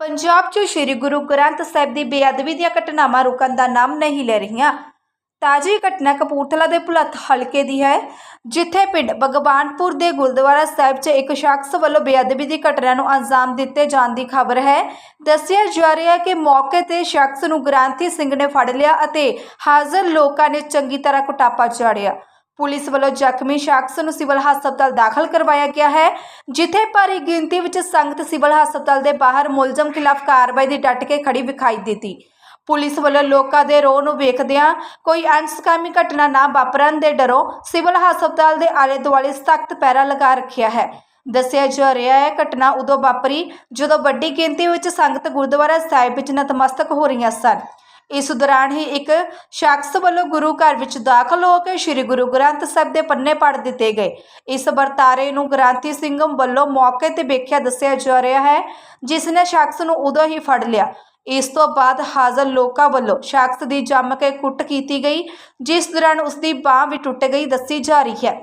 ਪੰਜਾਬ 'ਚ ਸ੍ਰੀ ਗੁਰੂ ਗ੍ਰੰਥ ਸਾਹਿਬ ਦੀ ਬੇਅਦਬੀ ਦੀਆਂ ਘਟਨਾਵਾਂ ਰੁਕਣ ਦਾ ਨਾਮ ਨਹੀਂ ਲੈ ਰਹੀਆਂ। ਤਾਜੀ ਘਟਨਾ ਕਪੂਰਥਲਾ ਦੇ ਭੁਲੱਥ ਹਲਕੇ ਦੀ ਹੈ, ਜਿੱਥੇ ਪਿੰਡ ਭਗਵਾਨਪੁਰ ਦੇ ਗੁਰਦੁਆਰਾ ਸਾਹਿਬ 'ਚ ਇੱਕ ਸ਼ਖਸ ਵੱਲੋਂ ਬੇਅਦਬੀ ਦੀ ਘਟਨਾ ਨੂੰ ਅੰਜਾਮ ਦਿੱਤੇ ਜਾਣ ਦੀ ਖਬਰ ਹੈ। ਦੱਸਿਆ ਜਾ ਰਿਹਾ ਹੈ ਕਿ ਮੌਕੇ ਤੇ ਸ਼ਖਸ ਨੂੰ ਗ੍ਰਾਂਥੀ ਸਿੰਘ ਨੇ ਫੜ ਲਿਆ ਅਤੇ ਹਾਜ਼ਰ ਲੋਕਾਂ ਨੇ ਚੰਗੀ ਤਰ੍ਹਾਂ ਕੁਟਾਪਾ ਚਾੜਿਆ ਪੁਲਿਸ ਵੱਲੋਂ ਜ਼ਖਮੀ ਸ਼ਖਸ ਨੂੰ ਸਿਵਲ ਹਸਪਤਾਲ ਦਾਖਲ ਕਰਵਾਇਆ ਗਿਆ ਹੈ, ਜਿੱਥੇ ਭਾਰੀ ਗਿਣਤੀ ਵਿੱਚ ਸੰਗਤ ਸਿਵਲ ਹਸਪਤਾਲ ਦੇ ਬਾਹਰ ਮੁਲਜ਼ਮ ਖਿਲਾਫ ਕਾਰਵਾਈ ਦੀ ਡਟ ਕੇ ਖੜੀ ਵਿਖਾਈ ਦਿੱਤੀ। ਪੁਲਿਸ ਵੱਲੋਂ ਲੋਕਾਂ ਦੇ ਰੋਹ ਨੂੰ ਵੇਖਦਿਆਂ ਕੋਈ ਅਣਸਕਾਮੀ ਘਟਨਾ ਨਾ ਵਾਪਰਨ ਦੇ ਡਰੋਂ ਸਿਵਲ ਹਸਪਤਾਲ ਦੇ ਆਲੇ ਦੁਆਲੇ ਸਖਤ ਪੈਰਾ ਲਗਾ ਰੱਖਿਆ ਹੈ। ਦੱਸਿਆ ਜਾ ਰਿਹਾ ਹੈ, ਘਟਨਾ ਉਦੋਂ ਵਾਪਰੀ ਜਦੋਂ ਵੱਡੀ ਗਿਣਤੀ ਵਿੱਚ ਸੰਗਤ ਗੁਰਦੁਆਰਾ ਸਾਹਿਬ ਵਿੱਚ ਨਤਮਸਤਕ ਹੋ ਰਹੀਆਂ ਸਨ। ਇਸ ਦੌਰਾਨ ਹੀ ਇੱਕ ਸ਼ਖਸ ਵੱਲੋਂ ਗੁਰੂ ਘਰ ਵਿੱਚ ਦਾਖਲ ਹੋ ਕੇ ਸ੍ਰੀ ਗੁਰੂ ਗ੍ਰੰਥ ਸਾਹਿਬ ਦੇ ਪੰਨੇ ਪੜ੍ਹ ਦਿੱਤੇ ਗਏ। ਇਸ ਵਰਤਾਰੇ ਨੂੰ ਗ੍ਰਾਂਤੀ ਸਿੰਘ ਵੱਲੋਂ ਮੌਕੇ ਤੇ ਵੇਖਿਆ ਦੱਸਿਆ ਜਾ ਰਿਹਾ ਹੈ, ਜਿਸ ਨੇ ਸ਼ਖਸ ਨੂੰ ਉਦੋਂ ਹੀ ਫੜ ਲਿਆ। ਇਸ ਤੋਂ ਬਾਅਦ ਹਾਜ਼ਰ ਲੋਕਾਂ ਵੱਲੋਂ ਸ਼ਖਸ ਦੀ ਜੰਮ ਕੇ ਕੁੱਟ ਕੀਤੀ ਗਈ, ਜਿਸ ਦੌਰਾਨ ਉਸ ਦੀ ਬਾਹ ਵੀ ਟੁੱਟ ਗਈ, ਦੱਸੀ ਜਾ ਰਹੀ ਹੈ।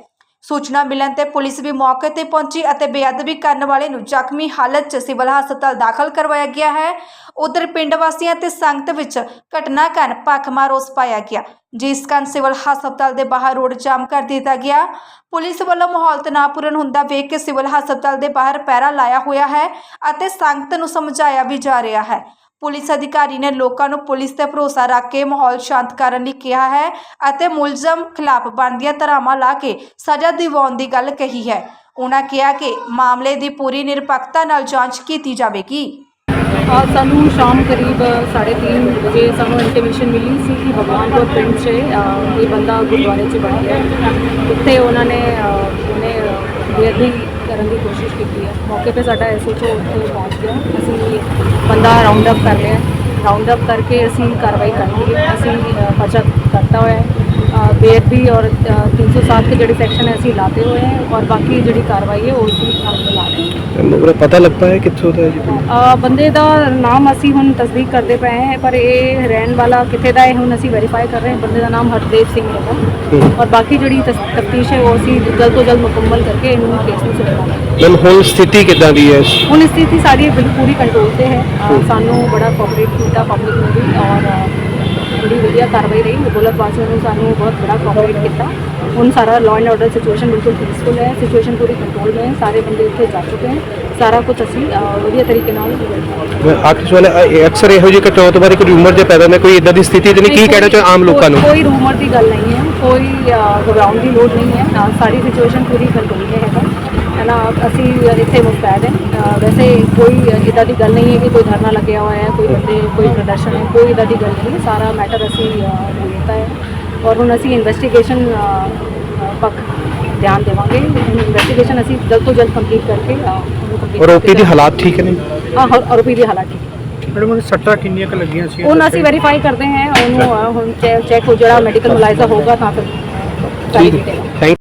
ਸੂਚਨਾ ਮਿਲਣ ਤੇ ਪੁਲਿਸ ਵੀ ਮੌਕੇ ਤੇ ਪਹੁੰਚੀ ਅਤੇ ਬੇਅਦਬੀ ਕਰਨ ਵਾਲੇ ਨੂੰ ਜ਼ਖਮੀ ਹਾਲਤ 'ਚ ਸਿਵਲ ਹਸਪਤਾਲ ਦਾਖਲ ਕਰਵਾਇਆ ਗਿਆ ਹੈ। ਉਧਰ ਪਿੰਡ ਵਾਸੀਆਂ ਤੇ ਸੰਗਤ ਵਿੱਚ ਘਟਨਾ ਕਾਰਨ ਭਖਮਾ ਰੋਸ ਪਾਇਆ ਗਿਆ, ਜਿਸ ਕਾਰਨ ਸਿਵਲ ਹਸਪਤਾਲ ਦੇ ਬਾਹਰ ਰੋਡ ਜਾਮ ਕਰ ਦਿੱਤਾ ਗਿਆ। ਪੁਲਿਸ ਵੱਲੋਂ ਮਾਹੌਲ ਤਣਾਅਪੂਰਨ ਹੁੰਦਾ ਵੇਖ ਕੇ ਸਿਵਲ ਹਸਪਤਾਲ ਦੇ ਬਾਹਰ ਪੈਰਾ ਲਾਇਆ ਹੋਇਆ ਹੈ ਅਤੇ ਸੰਗਤ ਨੂੰ ਸਮਝਾਇਆ ਵੀ ਜਾ ਰਿਹਾ ਹੈ। ਪੁਲਿਸ ਅਧਿਕਾਰੀ ਨੇ ਲੋਕਾਂ ਨੂੰ ਪੁਲਿਸ ਤੇ ਭਰੋਸਾ ਰੱਖ ਕੇ ਮਾਹੌਲ ਸ਼ਾਂਤ ਕਰਨ ਲਈ ਕਿਹਾ ਹੈ ਅਤੇ ਮੁਲਜ਼ਮ ਖਿਲਾਫ ਬਣਦੀਆਂ ਧਾਰਾਵਾਂ ਲਾ ਕੇ ਸਜ਼ਾ ਦਿਵਾਉਣ ਦੀ ਗੱਲ ਕਹੀ ਹੈ। ਉਹਨਾਂ ਕਿਹਾ ਕਿ ਮਾਮਲੇ ਦੀ ਪੂਰੀ ਨਿਰਪੱਖਤਾ ਨਾਲ ਜਾਂਚ ਕੀਤੀ ਜਾਵੇਗੀ। ਆ ਸਾਨੂੰ ਸ਼ਾਮ ਕਰੀਬ 3:30 ਵਜੇ ਸਾਨੂੰ ਇੰਟੀਮੇਸ਼ਨ ਮਿਲੀ ਸੀ ਕਿ ਭਗਵਾਨਪੁਰ ਪਿੰਡ 'ਚ ਅ, ਬੰਦਾ ਗੁਰਦੁਆਰੇ 'ਚ ਬਣ ਗਿਆ। ਉੱਥੇ ਉਹਨਾਂ ਨੇ ਉਹਨੇ ਬੇਅਦਬੀ ਕਰਨ ਦੀ ਕੋਸ਼ਿਸ਼ ਕੀਤੀ ਹੈ। ਮੌਕੇ 'ਤੇ ਸਾਡਾ ਐਸਓਚਓ ਉੱਥੇ ਪਹੁੰਚ ਗਿਆ। ਅਸੀਂ ਬੰਦਾ ਰਾਉਂਡ ਅਪ ਕਰ ਲਿਆ। ਰਾਉਂਡ ਅਪ ਕਰਕੇ ਅਸੀਂ ਕਾਰਵਾਈ ਕਰ ਅਸੀਂ ਅ, ਪਰਚਾ ਕਰਤਾ ਹੋਇਆ ਹੈ। ਬੇਅਦਬੀ ਔਰ ਅ, 307 ਦੇ ਜਿਹੜੇ ਸੈਕਸ਼ਨ ਅਸੀਂ ਲਾਤੇ ਹੋਏ ਹੈ ਔਰ ਬਾਕੀ ਜਿਹੜੀ ਕਾਰਵਾਈ ਹੈ ਉਹ ਅਸੀਂ ਅਮਲ ਲਾ ਰਹੇ ਹਾਂ। ਮੁਗਰਾ ਪਤਾ ਲੱਗ ਪਾਇਆ ਕਿੱਥੋਂ ਦਾ ਹੈ ਜੀ? ਅ, ਬੰਦੇ ਦਾ ਨਾਮ ਅਸੀਂ ਹੁਣ ਤਸਦੀਕ ਕਰਦੇ ਪਏ ਹਾਂ ਪਰ ਇਹ ਰਹਿਣ ਵਾਲਾ ਕਿੱਥੇ ਦਾ ਹੈ ਹੁਣ ਅਸੀਂ ਵੈਰੀਫਾਈ ਕਰ ਰਹੇ ਹਾਂ ਬੰਦੇ ਦਾ ਨਾਮ ਹਰਦੇਵ ਸਿੰਘ ਹੈਗਾ। ਹੂੰ। ਔਰ ਬਾਕੀ ਜਿਹੜੀ ਤਫਤੀਸ਼ ਹੈ ਉਹ ਅਸੀਂ ਜਲਦ ਤੋਂ ਜਲਦ ਮੁਕੰਮਲ ਕਰਕੇ ਇਹਨੂੰ ਕੇਸ ਨੂੰ ਸੁਲਝਾਵਾਂਗੇ ਮੈਮ ਹੁਣ ਸਥਿਤੀ ਕਿੱਦਾਂ ਦੀ ਹੈ? ਹੁਣ ਸਥਿਤੀ ਸਾਡੀ ਬਿਲਕੁਲ ਪੂਰੀ ਕੰਟਰੋਲ ਤੇ ਹੈ। ਅ, ਸਾਨੂੰ ਬੜਾ ਕੋਆਪਰੇਟ ਕੀਤਾ ਪਬਲਿਕ ਨੇ ਵੀ ਔਰ ਅ, ਵਧੀਆ ਕਾਰਵਾਈ ਰਹੀ। ਮੁਗਲਰ ਵਾਸੀਆਂ ਨੇ ਸਾਨੂੰ ਬਹੁਤ ਬੜਾ ਕੋਆਪਰੇਟ ਕੀਤਾ। ਹੁਣ ਸਾਰਾ ਲਾਅ ਐਂਡ ਆਰਡਰ ਸਿਚੁਏਸ਼ਨ ਬਿਲਕੁਲ ਪੀਸਫੁਲ ਹੈ। ਸਿਚੁਏਸ਼ਨ ਪੂਰੀ ਕੰਟਰੋਲ ਮੇਂ ਹੈ। ਸਾਰੇ ਬੰਦੇ ਉੱਥੇ ਜਾ ਚੁੱਕੇ ਹਨ। ਸਾਰਾ ਕੁਝ ਅਸੀਂ ਅਹ, ਵਧੀਆ ਤਰੀਕੇ ਨਾਲ ਆਖਿਸ਼ ਵਾਲੇ ਅ- ਅਕਸਰ ਇਹੋ ਜਿਹੀ ਕਚੌਤ ਬਾਰੇ ਕੋਈ ਰੂਮਰ ਜੇ ਪੈਦਾ ਨੇ ਕੋਈ ਇਦਾਂ ਦੀ ਸਥਿਤੀ ਤੇ ਨਹੀਂ ਕੀ ਕਹਿਣਾ ਚਾਹੁੰਦੇ ਆਮ ਲੋਕਾਂ ਨੂੰ? ਕੋਈ- ਕੋਈ ਰੂਮਰ ਦੀ ਗੱਲ ਨਹੀਂ ਹੈ। ਕੋਈ ਅਹ, ਘਬਰਾਉਣ ਦੀ ਲੋੜ ਨਹੀਂ ਹੈ। ਅਹ, ਸਾਰੀ ਸਿਚੁਏਸ਼ਨ ਪੂਰੀ ਕੰਟਰੋਲ ਮੇਂ ਹੈਗਾ। ਹੈ ਨਾ ਅਸੀਂ ਇੱਥੇ ਮੁਸਤੈਦ ਹੈ। ਵੈਸੇ ਕੋਈ ਇਦਾਂ ਦੀ ਗੱਲ ਨਹੀਂ ਹੈ ਕਿ ਕੋਈ ਧਰਨਾ ਲੱਗਿਆ ਹੋਇਆ ਹੈ ਕੋਈ ਬੰਦੇ ਕੋਈ ਪ੍ਰਦਰਸ਼ਨ ਹੈ ਕੋਈ ਇਦਾਂ ਦੀ ਗੱਲ ਨਹੀਂ ਹੈ। ਸਾਰਾ ਮੈਟਰ ਅਸੀਂ ਲੈਤਾ ਹੈ। ਔਰ ਹੁਣ ਅਸੀਂ ਇਨਵੈਸਟੀਗੇਸ਼ਨ ਪੱਖ ਧਿਆਨ ਦੇਵਾਂਗੇ। ਇਨਵੈਸਟੀਗੇਸ਼ਨ ਅਸੀਂ ਜਲਦ ਤੋਂ ਜਲਦ ਕੰਪਲੀਟ ਕਰਕੇ ਉਹਨੂੰ ਕਰਕੇ ਦੀ ਹਾਲਾਤ ਠੀਕ ਨੇ ਹਾਂ ਹਾਂ, ਆਰੋਪੀ ਦੀ ਹਾਲਾਤ ਠੀਕ ਮੈਡਮ ਉਹ ਸੱਟਾਂ ਕਿੰਨੀਆਂ ਕੁ ਲੱਗੀਆਂ ਸੀ? ਹੁਣ ਅਸੀਂ ਵੈਰੀਫਾਈ ਕਰਦੇ ਹਾਂ ਉਹਨੂੰ ਹੁਣ ਚੈੱਕ ਹੋ ਜਿਹੜਾ ਮੈਡੀਕਲ ਮੁਲਾਇਜ਼ਾ ਹੋਗਾ ਤਾਂ ਫਿਰ ਥੈਂਕ